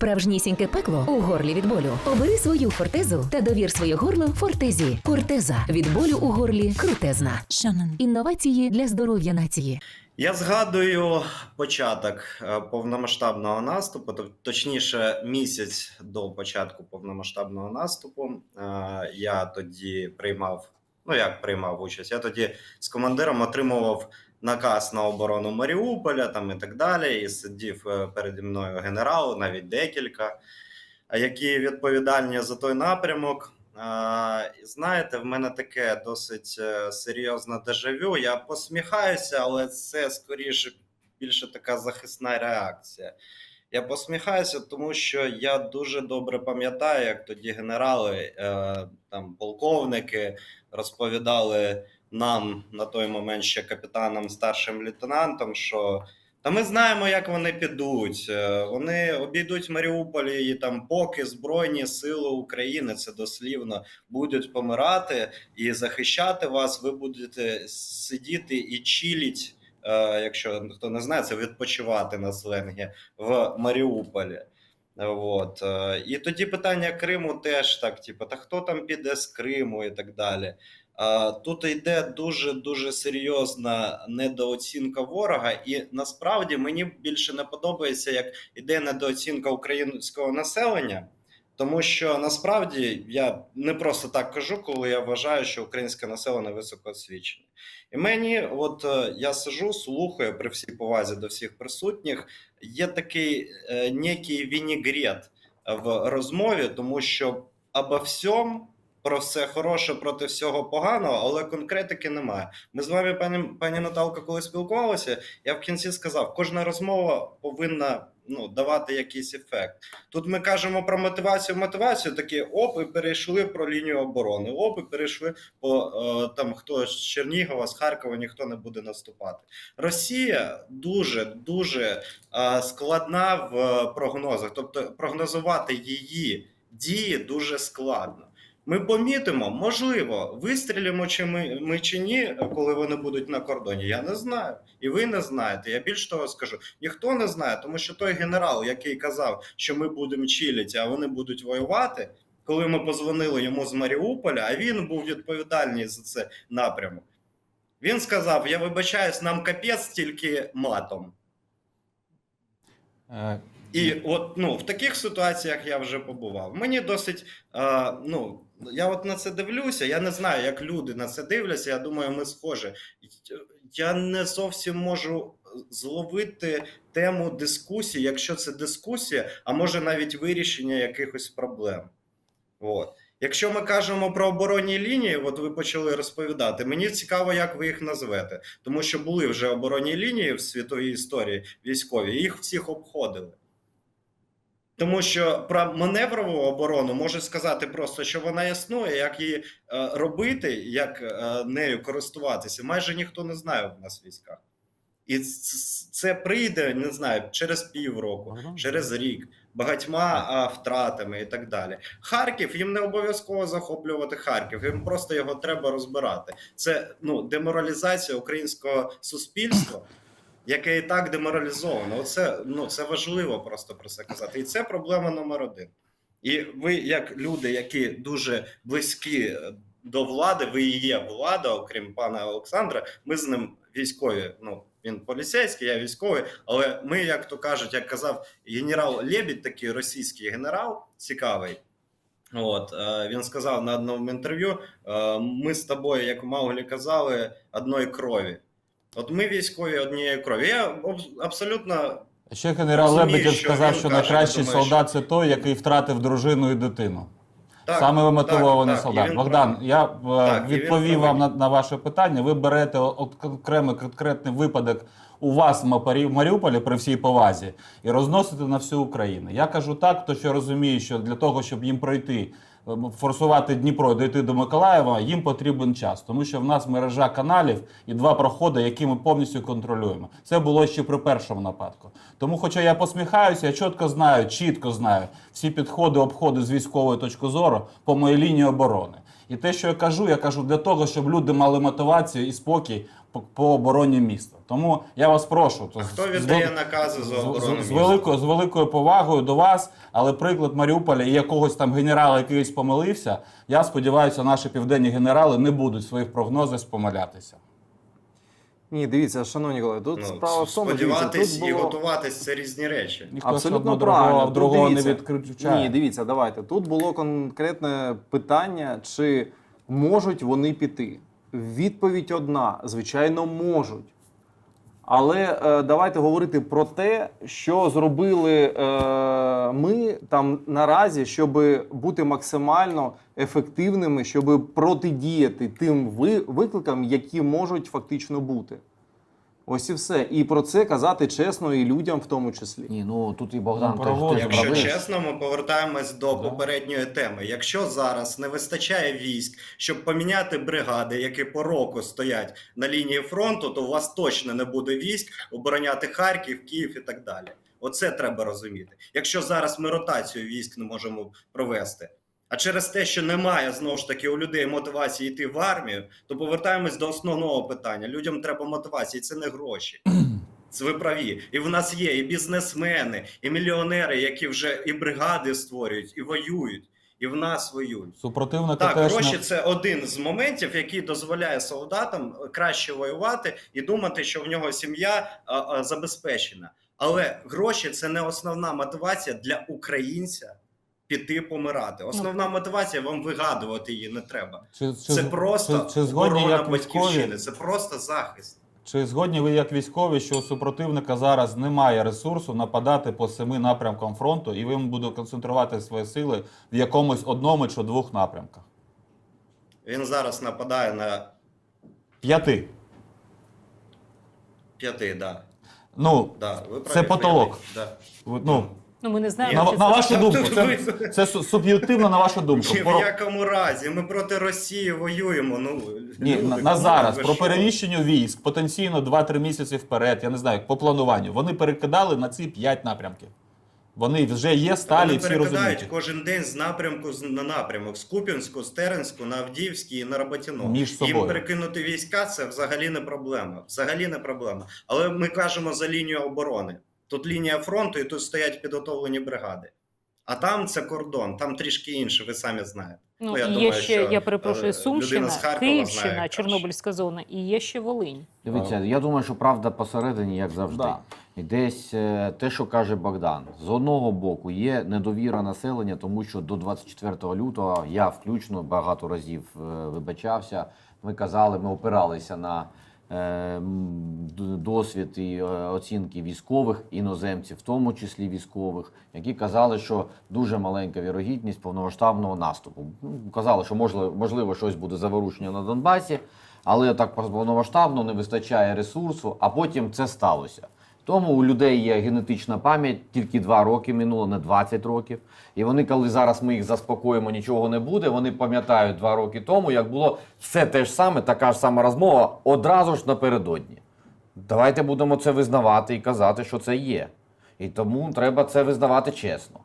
справжнісіньке пекло у горлі від болю. Обери свою фортезу та довір своє горло фортезі. Фортеза від болю у горлі крутезна. Шанон. Інновації для здоров'я нації. Я згадую початок е, повномасштабного наступу, точніше, місяць до початку повномасштабного наступу. Е, Я тоді приймав, ну як приймав участь, я тоді з командиром отримував наказ на оборону Маріуполя там і так далі. І сидів е, переді мною генерал, навіть декілька, які відповідальні за той напрямок. Знаєте, в мене таке досить е, серйозне дежавю. Я посміхаюся, але це скоріше більше така захисна реакція. Я посміхаюся, тому що я дуже добре пам'ятаю, як тоді генерали, е, там полковники розповідали нам на той момент ще капітанам, старшим лейтенантам, що та ми знаємо, як вони підуть. Е, Вони обійдуть Маріуполь і там, поки Збройні Сили України, це дослівно, будуть помирати і захищати вас, ви будете сидіти і чиліть, е, якщо хто не знає, це відпочивати на сленгі в Маріуполі. От. е, І тоді питання Криму теж так: типу, та хто там піде з Криму і так далі. Тут йде дуже дуже серйозна недооцінка ворога, і насправді мені більше не подобається, як іде недооцінка українського населення, тому що насправді я не просто так кажу, коли я вважаю, що українське населення високоосвічене. І мені, от е, я сижу, слухаю при всій повазі до всіх присутніх, є такий е, некий вінігрет в розмові, тому що обо всьому про все хороше проти всього поганого, але конкретики немає. Ми з вами, пані, пані Наталко, коли спілкувалися, я в кінці сказав, кожна розмова повинна ну, давати якийсь ефект. Тут ми кажемо про мотивацію, мотивацію, такі оп, і перейшли про лінію оборони, оп, і перейшли по е, там хто з Чернігова, з Харкова, ніхто не буде наступати. Росія дуже дуже е, складна в е, прогнозах, тобто прогнозувати її дії дуже складно. Ми помітимо, можливо, вистрілимо чи ми, ми чи ні, коли вони будуть на кордоні. Я не знаю, і ви не знаєте. Я більш того скажу, ніхто не знає, тому що той генерал, який казав, що ми будемо чилити, а вони будуть воювати. Коли ми позвонили йому з Маріуполя, а він був відповідальний за це напрямок. Він сказав: Я вибачаюсь, нам капець тільки матом. Е, І от ну в таких ситуаціях я вже побував. Мені досить е, ну я от на це дивлюся. Я не знаю, як люди на це дивляться. Я думаю, ми схожі. Я не зовсім можу зловити тему дискусії, якщо це дискусія, а може навіть вирішення якихось проблем. От. Якщо ми кажемо про оборонні лінії, от ви почали розповідати. Мені цікаво, як ви їх назвете, тому що були вже оборонні лінії в світовій історії військові, їх всіх обходили. Тому що про маневрову оборону може сказати просто, що вона існує, як її е, робити, як е, нею користуватися. Майже ніхто не знає в нас в військах. І це прийде, не знаю, через півроку, через рік, багатьма втратами і так далі. Харків їм не обов'язково захоплювати Харків, їм просто його треба розбирати. Це ну деморалізація українського суспільства, яке і так деморалізовано. Оце ну це важливо просто про це казати. І це проблема номер один. І ви, як люди, які дуже близькі до влади, ви і є влада, окрім пана Олександра. Ми з ним військові. Ну він поліцейський, я військовий. Але ми, як то кажуть, як казав генерал Лебідь, такий російський генерал, цікавий. От е, він сказав на одному інтерв'ю: е, ми з тобою, як Мауглі казали, одної крові. От ми військові однієї крові. Я аб- абсолютно Ще генерал Розумію, Лебедєв що сказав, він що каже, найкращий думаю, солдат це той, який втратив дружину і дитину. так, Саме вимотивований так, так, і солдат. він Богдан, я е, Так, і він відповів вам на, на ваше питання. Ви берете от окремий конкретний випадок у вас в Маріуполі при всій повазі і розносите на всю Україну. Я кажу так, то що розумію, що для того, щоб їм пройти. е, Форсувати Дніпро і дойти до Миколаєва, їм потрібен час, тому що в нас мережа каналів і два проходи, які ми повністю контролюємо. Це було ще при першому нападку. Тому, хоча я посміхаюся, я чітко знаю, чітко знаю всі підходи, обходи з військової точки зору по моїй лінії оборони. І те, що я кажу, я кажу для того, щоб люди мали мотивацію і спокій по, по обороні міста. Тому я вас прошу. то А хто віддає з, накази за з, міста? з, з, великою, з великою повагою до вас, але приклад Маріуполя і якогось там генерала, який помилився, я сподіваюся, наші південні генерали не будуть в своїх прогнозах помилятися. Ні, дивіться, шановні колеги, тут Ну, справа в тому, дивіться, сподіватись тут і було... готуватись це різні речі. Ніхто Абсолютно правильно. другого, Тут другого не відключає. Ні, дивіться, давайте. Тут було конкретне питання, чи можуть вони піти. Відповідь одна: звичайно, можуть. Але е, давайте говорити про те, що зробили е, ми там наразі, щоб бути максимально ефективними, щоб протидіяти тим ви- викликам, які можуть фактично бути. Ось і все. І про це казати чесно і людям в тому числі. Ні, ну тут і Богдан Ну, проводимо. теж Якщо правий. чесно, ми повертаємось до Да. попередньої теми. Якщо зараз не вистачає військ, щоб поміняти бригади, які по року стоять на лінії фронту, то у вас точно не буде військ обороняти Харків, Київ і так далі. Оце треба розуміти. Якщо зараз ми ротацію військ не можемо провести. А через те, що немає знову ж таки у людей мотивації йти в армію, то повертаємось до основного питання. Людям треба мотивація, це не гроші. Це ви праві. І в нас є і бізнесмени, і мільйонери, які вже і бригади створюють, і воюють, і в нас воюють. Супротивника Так, теж гроші не- це один з моментів, який дозволяє солдатам краще воювати і думати, що в нього сім'я а, а, забезпечена. Але гроші це не основна мотивація для українця піти помирати. Основна мотивація вам вигадувати її не треба. Чи, чи, Це просто чи, чи згодні оборона як військові, це просто захист. Чи згодні ви як військові, що у супротивника зараз немає ресурсу нападати по семи напрямкам фронту, і він буде концентрувати свої сили в якомусь одному чи двох напрямках? Він зараз нападає на П'яти. п'яти, да. Ну, Да, ви Це праві, потолок. Да. ну Ну, ми не знаємо. на, чи на це вашу думку, це, це су- суб'єктивно на вашу думку. Ні, в Про- якому разі? Ми проти Росії воюємо. Ну, Ні, люди, на, ну, на зараз ви про що? переміщення військ потенційно 2-3 місяці вперед, я не знаю, по плануванню. Вони перекидали на ці 5 напрямків. Вони вже є сталі, Вони всі перекидають розуміють. кожен день з напрямку з- на напрямок з Куп'янську, з Теренську, на Авдіївський і на Роботіно. Між собою. Їм перекинути війська це взагалі не проблема. Взагалі не проблема. Але ми кажемо за лінію оборони. Тут лінія фронту, і тут стоять підготовлені бригади. А там це кордон, там трішки інше, ви самі знаєте. Ну, я і думаю, є ще, що, я е, перепрошую, людина Сумщина, з Київщина, знає. Чорнобильська зона і є ще Волинь. Дивіться, я думаю, що правда посередині, як завжди. Да. І десь е, те, що каже Богдан, з одного боку є недовіра населення, тому що до 24 лютого я включно багато разів е, вибачався. Ми казали, ми опиралися на е, досвід і е, оцінки військових іноземців, в тому числі військових, які казали, що дуже маленька вірогідність повномасштабного наступу. Ну, казали, що можливо, можливо щось буде заворушення на Донбасі, але так повномасштабно не вистачає ресурсу, а потім це сталося. Тому у людей є генетична пам'ять, тільки 2 роки минуло, не 20 років. І вони, коли зараз ми їх заспокоїмо, нічого не буде, вони пам'ятають 2 роки тому, як було все те ж саме, така ж сама розмова одразу ж напередодні. Давайте будемо це визнавати і казати, що це є. І тому треба це визнавати чесно.